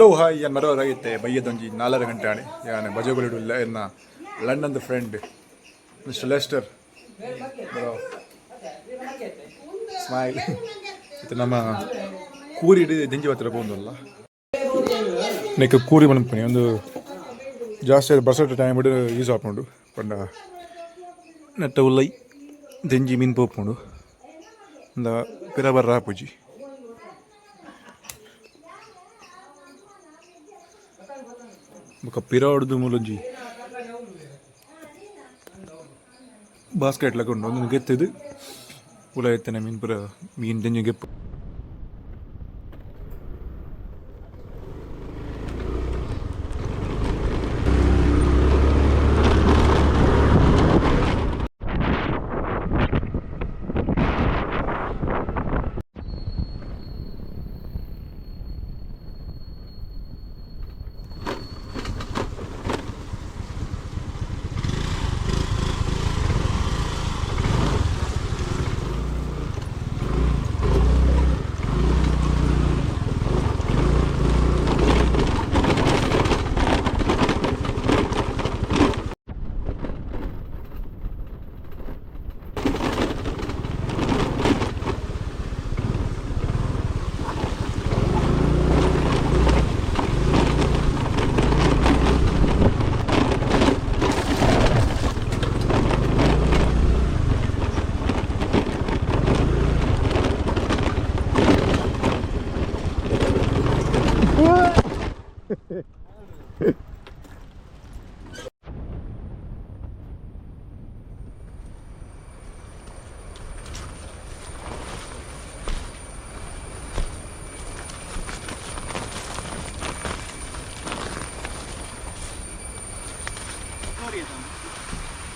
Hello hi ಏನು ಮರೋರಾಗಿತ್ತೆ ಬೈಯದೊಂಜಿ ನಾಲ್ಕು ಗಂಟೆ ಆಣೆ ಯಾನೆ ಬಜಗುಲಿಡು ಇಲ್ಲ ಎನ್ನ ಲಂಡನ್ದ ಫ್ರೆಂಡ್ ಮಿಸ್ಟರ್ ಲೆಸ್ಟರ್ ಬರೋ ಸ್ಮೈಲ್ ಇದು ನಮ್ಮ ಕೂರಿ ಹಿಡಿದು ದಿಂಜಿ ಹತ್ತಿರ ಬಂದಲ್ಲ ನೆಕ್ ಕೂರಿ ಮನಪನಿ ಒಂದು ಜಾಸ್ತಿ ಬಸಟ ಟೈಮ್ ಬಿಡು ಯೂಸ್ ಆಪುಂಡು ಪಂಡ ನೆಟ್ಟ ಉಲ್ಲೈ ದೆಂಜಿ ಮೀನು ಪೋಪುಂಡು ಒಂದ ಪಿರ ಬರ್ರ ಆಪುಜಿ ఒక పిరాడుదు ములంజి ಬಾಸ್ಕೆಟ್ಲಾಗ ಉಂಡು ಒಂದು ಗೆತ್ತದು ಉಲ ಎತ್ತನೆ ಮೀನು ಪುರ ಮೀನು ತೆಂಜು ಗೆಪ್ಪು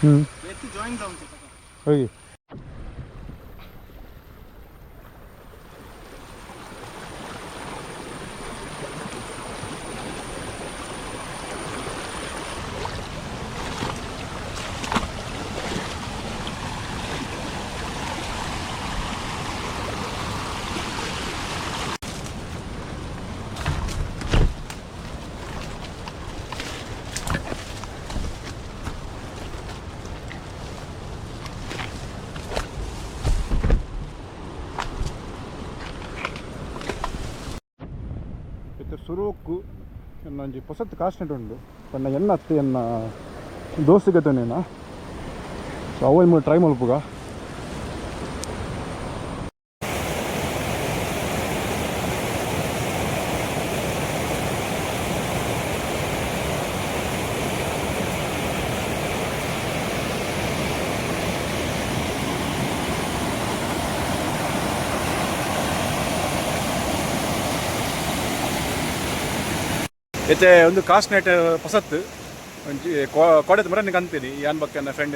응. 여기. ಒಂಜಿ ಪೊಸತ್ ಕಾಸ್ನೆಟ್ ಉಂಡು. ಪಂಡ ಎನ್ನ ಅತ್ತೆ ಎನ್ನ ದೋಸ್ತಿಗತನೇನ ಸೊ ಅವು ಟ್ರೈ ಮಲ್ಪುಗ ಇತ್ತೆ ಒಂದು ಕಾಸ್ಟ್ ನೈಟ್ ಒಂಜಿ ಕೋಡೆದ ಮರ ನಿಂಗೆ ಅಂತೀನಿ. ಯಾನ್ ಬಗ್ಗೆ ನನ್ನ ಫ್ರೆಂಡ್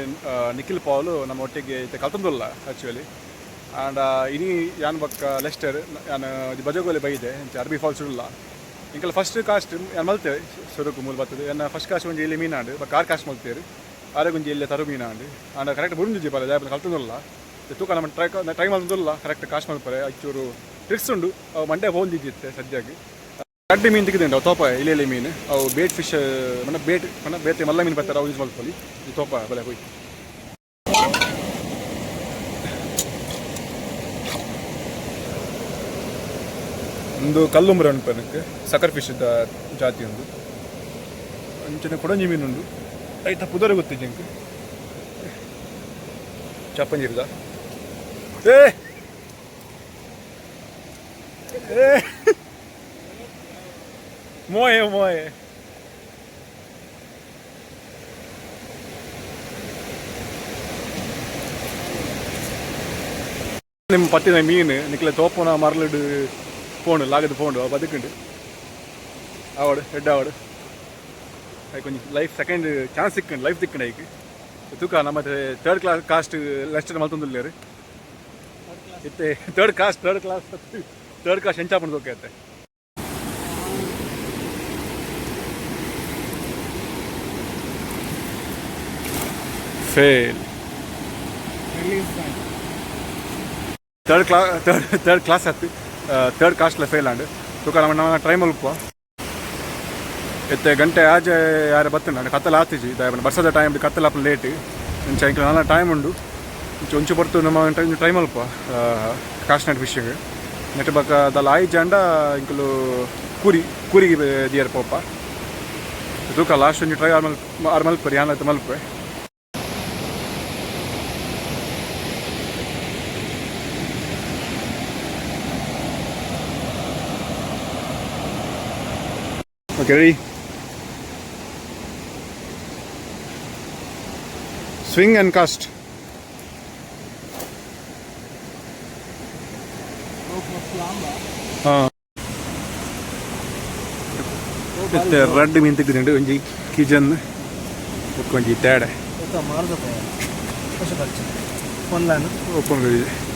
ನಿಖಿಲ್ ಪಾವಲು ನಮ್ಮ ಒಟ್ಟಿಗೆ ಇತ್ತೆ ಕಲ್ತಂದುಲ್ಲ ಆ್ಯಕ್ಚುಲಿ ಆ್ಯಂಡ್ ಇನಿ ಯಾನ್ ಬಕ್ಕ ಲೆಸ್ಟರ್ ನಾನು ಇದು ಬಜಗೋಲಿ ಬೈದೆ ಅರ್ಬಿ ಫಾಲ್ಸ್ ಉಲ್ಲ ಇಂಕಲ್ ಫಸ್ಟ್ ಕಾಸ್ಟ್ ಯಾನ್ ಮಲ್ತೇವೆ ಸುರುಕು ಮೂಲ ಬರ್ತದೆ. ಎನ್ನ ಫಸ್ಟ್ ಕಾಸ್ಟ್ ಒಂಜಿ ಇಲ್ಲಿ ಮೀನಾಂಡು ಬಟ್ ಕಾರ್ ಕಾಸ್ಟ್ ಮಲ್ತೇರಿ. ಆರಗೊಂಜಿ ಇಲ್ಲಿ ತರು ಮೀನಾಂಡು. ಆ್ಯಂಡ್ ಕರೆಕ್ಟ್ ಬುರುಂಜಿ ಬರ ಜಾಬ್ ಕಲ್ತಂದುಲ್ಲ ತೂಕ ನಮ್ಮ ಟ್ರೈ ಟ್ರೈ ಮಲ್ತಂದುಲ್ಲ ಕರೆಕ್ಟ್ ಕಾಸ್ಟ್ ಮಲ್ಪರೆ. ಅಚ್ಚೂರು ಟ್ರಿಕ್ಸ್ ಉಂಡು. ಮಂಡೇ ಮಂಡೆ ಹೋಲ್ದಿದ್ದಿತ್ತೆ ಸದ್ಯಕ್ಕೆ. ಗಡ್ಡೆ ಮೀನು ತೆಗೆದು ಅವು ತೋಪ ಇಲ್ಲಿ ಇಲ್ಲಿ ಮೀನು. ಅವು ಬೇಟ್ ಫಿಶ್ ಮನ ಬೇಟ್, ಮನ ಬೇತೆ ಮಲ್ಲ ಮೀನು ಬರ್ತಾರೆ ಅವು ಯೂಸ್ ಮಾಡ್ಕೊಳ್ಳಿ. ಈ ತೋಪ ಬಲೆ ಹೋಯ್ ಒಂದು ಕಲ್ಲುಂಬ್ರ ಉಂಟು ಅದಕ್ಕೆ ಸಕರ್ ಫಿಶ್ ಜಾತಿ ಒಂದು. ಅಂಚನೆ ಕೊಡಂಜಿ ಮೀನು ಉಂಡು ಐತ ಪುದರ್ ಗೊತ್ತಿದ್ದೆ ಚಪ್ಪಂಜಿ ಚಪ್ಪಂಜಿರ್ದ ಏ! ಏ! Moje, moje. ನಿಮ್ಮ ಪತ್ತಿನ ಮೀನು ನಿಕ್ಲೆ ತೋಪನ ಮರಲಿಡು ಫೋನ್ ಲಾಗದ ಫೋನ್ ಬದುಕುಂಡು ಆವಡು ಹೆಡ್ ಆವಡು ಅಯ್ಯ ಕೊಂಚ life second chance ಸಿಕ್ಕಂಡು life ತಿಕ್ಕಂಡು hike ತೂಕ ನಮ್ಮ ಥರ್ಡ್ ಕ್ಲಾಸ್ ಕಾಸ್ಟ್ ಲೆಸ್ಟರ್ ಮಲ್ತೊಂದುಲ್ಲೇರು ಇತ್ತೆ third caste third class third caste ಎಂಚಾಪಣ ತೋಕೈತೆ fail third ಕ್ಲಾ ಥರ್ಡ್ ಥರ್ಡ್ ಕ್ಲಾಸ್ ಹತ್ತಿ ಥರ್ಡ್ ಕಾಸ್ಟ್ಲ ಫೇಲ್ ಆಂಡ್. ತುಕ ನಮ್ಮ ಟ್ರೈ ಮಲ್ಪ ಎತ್ತೆ ಗಂಟೆ ಆಜೆ ಯಾರು ಬತ್ತನ ನಾನು ಕತ್ತಲ ಆತಿಜಿ. ಬರ್ಸದ ಟೈಮ್ ಕತ್ತಲ ಅಪ್ಪ ಲೇಟ್ ಇಂಚ ಇಂಕ ನಾನ ಟೈಮ್ ಉಂಡು. ಇಂಚ ಒಂಚು ಬರ್ತು ನಮ್ಮ ಟೈಮ್ ಕಾಸ್ಟ್ ಕಾಶ್ನಾಟ್ ಫಿಶಿಂಗ್ ನೆಟ್ ಬಕ್ಕ ದಲ್ಲ ಆಯ್ ಜಂಡ ಇಂಕಲು ಕೂರಿ, ಕೂರಿಗೆ ದಿಯರ್ ಪೋಪ. ತೂಕ ಲಾಸ್ಟ್ ಒಂಜಿ ಟ್ರೈ ಆರ್ ಮಲ್ಪ ಆರ್ ಮಲ್ಪರಿ ಯಾನ ಆಯ್ತು Okay, ready? Swing and cast. Uh, with the red mean the grind onji kitchen onji tada. It's a marza. Open. Open.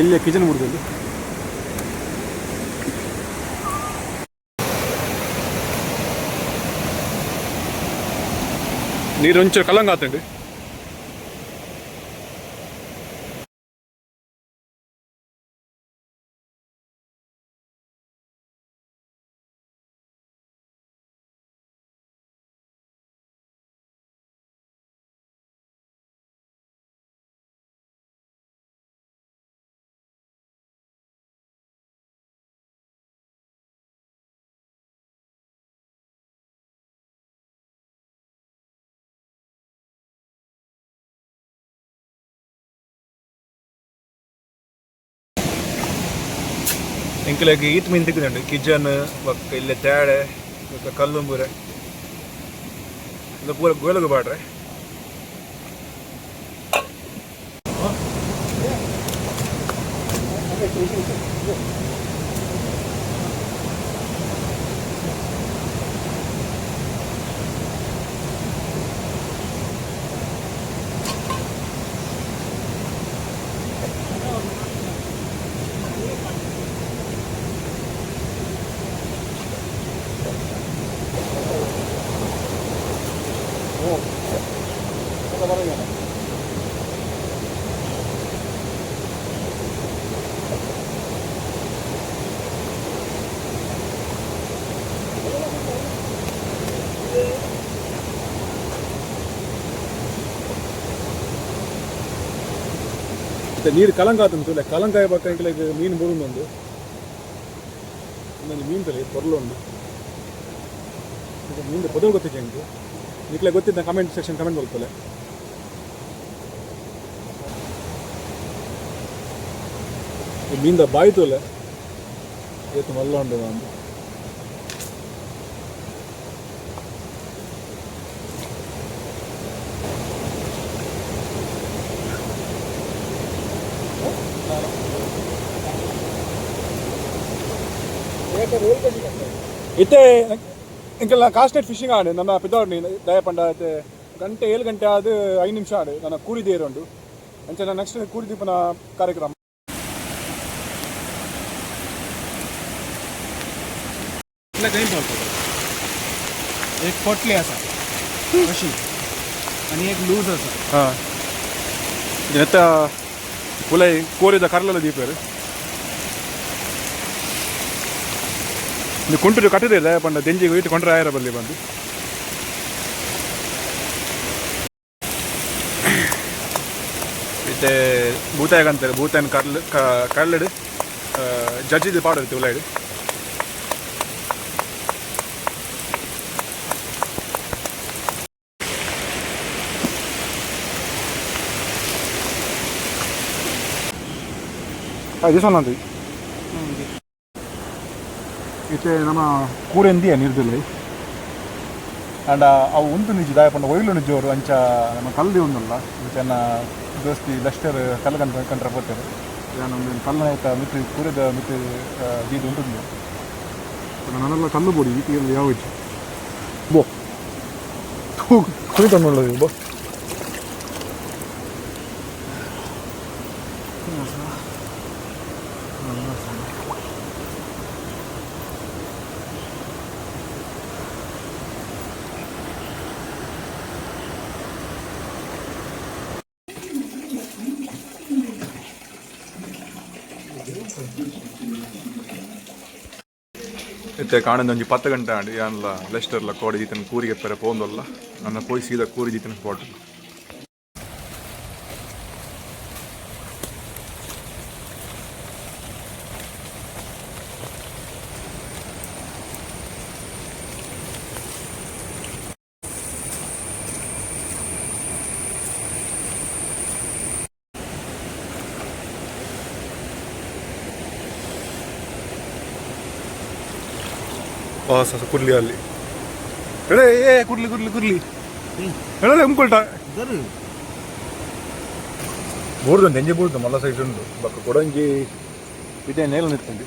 ಎಲ್ಲಿ ಕಿಚನ್ ಮುರಿದಲ್ಲಿ ನೀರು ಒಂಚೂರು ಕಲ್ಲಂಗ ಆತಂಡಿ ಇಂಕಲಾಗಿ ಈತ್ ಮೀನು ತೆಗೆದುಂಡು ಕಿಜನ್ ಬಕ್ಕ ಇಲ್ಲೆ ತ್ಯಾಡೆ ಬಕ್ಕ ಕಲ್ಲುಂಬುರೆ ಇದು ಪೂರ ಗೋಲಗು ಬಾಡ್ರೆ ಮತ್ತೆ ನೀರು ಕಲಂಗ ಆತಂತು ಇಲ್ಲ ಕಲಂಕಾಯ ಬಕ್ಕ ಇಂಕಲಾಗಿ ಮೀನು ಬರುಂದು ಒಂದು ಇನ್ನೊಂದು ಮೀನು ತಲೆ ಕೊರಲು ಒಂದು ಇದು ಮೀನು ಪದ ಗೊತ್ತಿದೆ ನಿಮಗೆ ನಿಕ್ಲೆ ಗೊತ್ತಿದ್ದ ಕಮೆಂಟ್ ಸೆಕ್ಷನ್ ಕಮೆಂಟ್ ಮಾಡ್ತಲೆ ಈ ಮೀನ್ದ ಬಾಯ್ತು ಅಲ್ಲ ಇವತ್ತು ಮಲ್ಲ ಉಂಡು ಒಂದು ಇತ್ತೆ ಇಂಕೆಲ್ಲ ಕಾಸ್ಟೆಡ್ ಫಿಶಿಂಗ್ ಆಡು ನನ್ನ ಪಿದೋಡ್ನಿ ದಯಪಂಡ ಐತೆ ಗಂಟೆ ಏಳು ಗಂಟೆ ಆದು ಐದು ನಿಮಿಷ ಆಡು ನನ್ನ ಕೂಡಿದೆ ಇರೋಂಡು ಅಂಚೆ ನೆಕ್ಸ್ಟ್ ಕೂಡಿದೀಪನ ಕಾರ್ಯಕ್ರಮ एक पोटली आसा अशी आणि एक लूज आसा ಹಾಂ ನೆತ್ತ ಕುಲೈ ಕೋರಿದ ಕರ್ಲೆಲ್ಲ ದೀಪರು ನೀವು ಕುಂಟು ಕಟ್ಟಿದೆ ದಯಪಂಡ ದೆಂಜಿಗೆ ಇಟ್ಟು ಕೊಂಡ್ರೆ ಆಯರ ಬಲ್ಲಿ ಬಂದು. ಮತ್ತೆ ಭೂತಾಯ್ ಅಂತಾರೆ ಭೂತಾಯನ ಕರ್ಲು ಕರ್ಲಡು ಜಜ್ಜಿದ ಪಾಡು ಇರುತ್ತೆ ಉಲಾಯ್ಡು ಇದು ಸೊನ್ನದು ಈಚೆ ನಮ್ಮ ಕೂರೆಂದಿಯ ನಿರ್ದಿಲ್ಲ. ಆಂಡ ಅವು ಉಂಟು ನಿಜ, ದಾಯಪಂಡ ಒಯ್ಲು ನಿಜವರು ಅಂಚ ನಮ್ಮ ಕಲ್ದಿ ಒಂದಲ್ಲ ಚೆನ್ನ ದೋಸ್ತಿ ಲಷ್ಟರ್ ಕಲ್ಲು ಕಂಡು ಕಂಡ್ರೆ ಬರ್ತಾರೆ ನಾನೊಂದು ಕಲ್ಲನಾಯ್ತ ಮಿತ್ರಿ, ಕೂರದ ಮಿತ್ರಿ ಬೀದಿ ಉಂಟು ನಾನೆಲ್ಲ ಕಲ್ಲು ಬೋಡಿ ಯಾವ ಬೋ. ಕುರಿತಣ್ಣು ಬೋ. ಇತ್ತೆ ಕಾಣಂದು ಒಂಜಿ ಪತ್ತು ಗಂಟೆ ಆಡಿ ಯಾನ್ಲ ಲೆಸ್ಟರ್ಲ ಕೋಡಿ ಜೀತನ ಕೂರಿಗೆ ಪೆರೆ ಪೋಂದಲ್ಲ. ನನ್ನ ಪೋಯಿ ಸೀದಾ ಕೂರಿ ಜೀತನ ಸ್ಪಾಟ್ ಸ ಕುರ್ಲಿ ಅಲ್ಲಿ ಎಳೆ ಏ ಕುರ್ಲಿ ಕುರ್ಲಿ ಕುರ್ಲಿ ಎಳೆ ಉಂಕೊಳ್ಟ ಬೂರ್ದು ನೆಂಜಿ ಬೂರ್ದು ಮಲ್ಲ ಸೈಡ್ ಉಂಟು ಬಕ್ಕ ಕೊಡಂಜಿ ಇದೇ ನೇಲ ನಿಂತಂಡಿ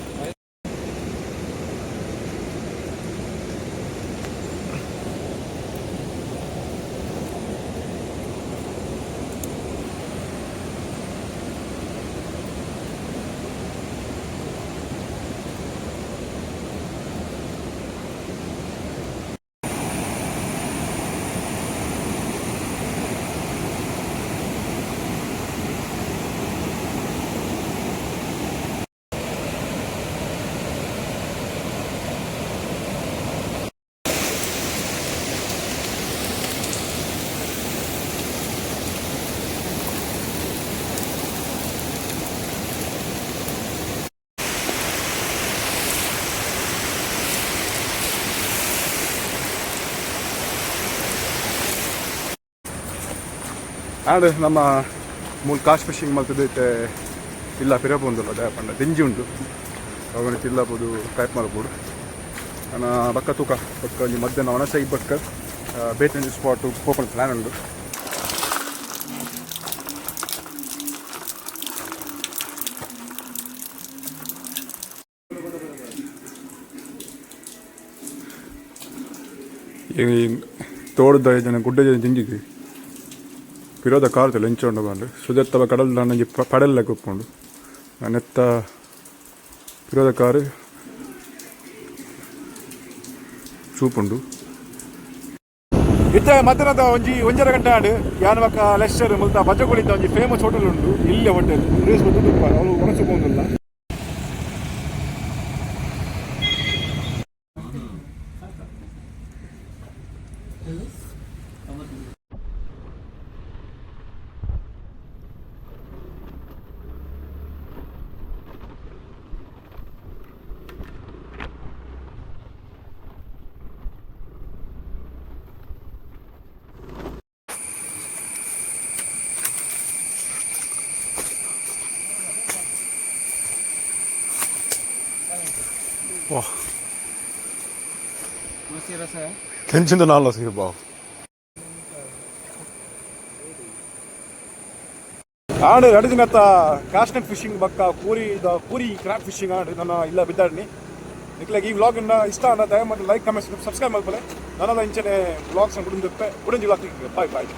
ಆಡು ನಮ್ಮ ಮೂಲ ಕಾಶ್ ಫಿಶಿಂಗ್ ಮಲ್ತದೈತೆ ಇಲ್ಲ ಪಿರಬಂದು ಅದೇ ಪಂಡ ದಿಂಜಿ ಉಂಟು. ಅವಾಗ ತಿಲ್ಲಬೋದು ಟೈಪ್ ಮಾಡ್ಬೋದು. ನಾನು ಬಕ್ಕ ತೂಕ, ಬಕ್ಕ ಒಂಜಿ ಮಧ್ಯಾಹ್ನ ಒಣಸೈ ಬಕ್ಕ ಸ್ಪಾಟ್ ಸ್ಪಾಟು ಓಪನ್ ಪ್ಲ್ಯಾನ್ ಈ ತೋಡದ ಜನ ಗುಡ್ಡ ಜನ ದಿಂಜಿಗೆ ವಿರೋಧ ಕಾರುತ್ತೆ ಹೆಂಚೊಂಡು ಬಂದು ಸುದೆತ್ತವ ಕಡಲ್ ನನಗೆ ಪಡೆಲ್ಲ ಕುತ್ಕೊಂಡು. ನನ್ನೆತ್ತ ವಿರೋಧ ಕಾರು ಚೂಪುಂಡು. ಇತ್ತ ಮಧ್ಯಾಹ್ನದ ಒಂಜಿ ಒಂಜರ ಗಂಟೆ ಆಡು ಯಾನವಕ್ಕ ಲೆಸ್ಟರ್ ಮುಲ್ತ ಬಜಗುಳಿತ ಒಂಜಿ ಫೇಮಸ್ ಹೋಟೆಲ್ ಉಂಟು ಇಲ್ಲೇ ಹೋಟೆಲ್ ರೇಸ್ ಬಂದು ಅವಳು ಒಣಸುಕೊಂಡಿಲ್ಲ ವಾ ಮಸಿ ರಸ ಟೆನ್ಷನ್ ನಾಲ್ಲ ಸಿಗಬಾ ಆಡು ಎರಡು ದಿನ ಕಾಸ್ನೆಟ್ ಫಿಶಿಂಗ್ ಬಕ್ಕ ಕೂರಿ ದ ಕೂರಿ ಕ್ರಾಪ್ ಫಿಶಿಂಗ್ ಆಡು ನಾನು ಇಲ್ಲ ಬಿದ್ದಾಡ್ನಿ ನಿಕ್ಲಾಗ ಈ ವ್ಲಾಗ್ ಇಷ್ಟ ಅನ್ನ ದಯಮಾಡಿ ಲೈಕ್ ಕಮೆಂಟ್ ಸಬ್ಸ್ಕ್ರೈಬ್ ಮಾಡ್ಕೊಳ್ಳಿ ನನ್ನದ ಇಂಚನೆ ವ್ಲಾಗ್ಸ್ ಕುಡಿದು ಕುಡಿಂಜಿ ವ್ಲಾಗ್ ಬಾಯ್ ಬಾಯ್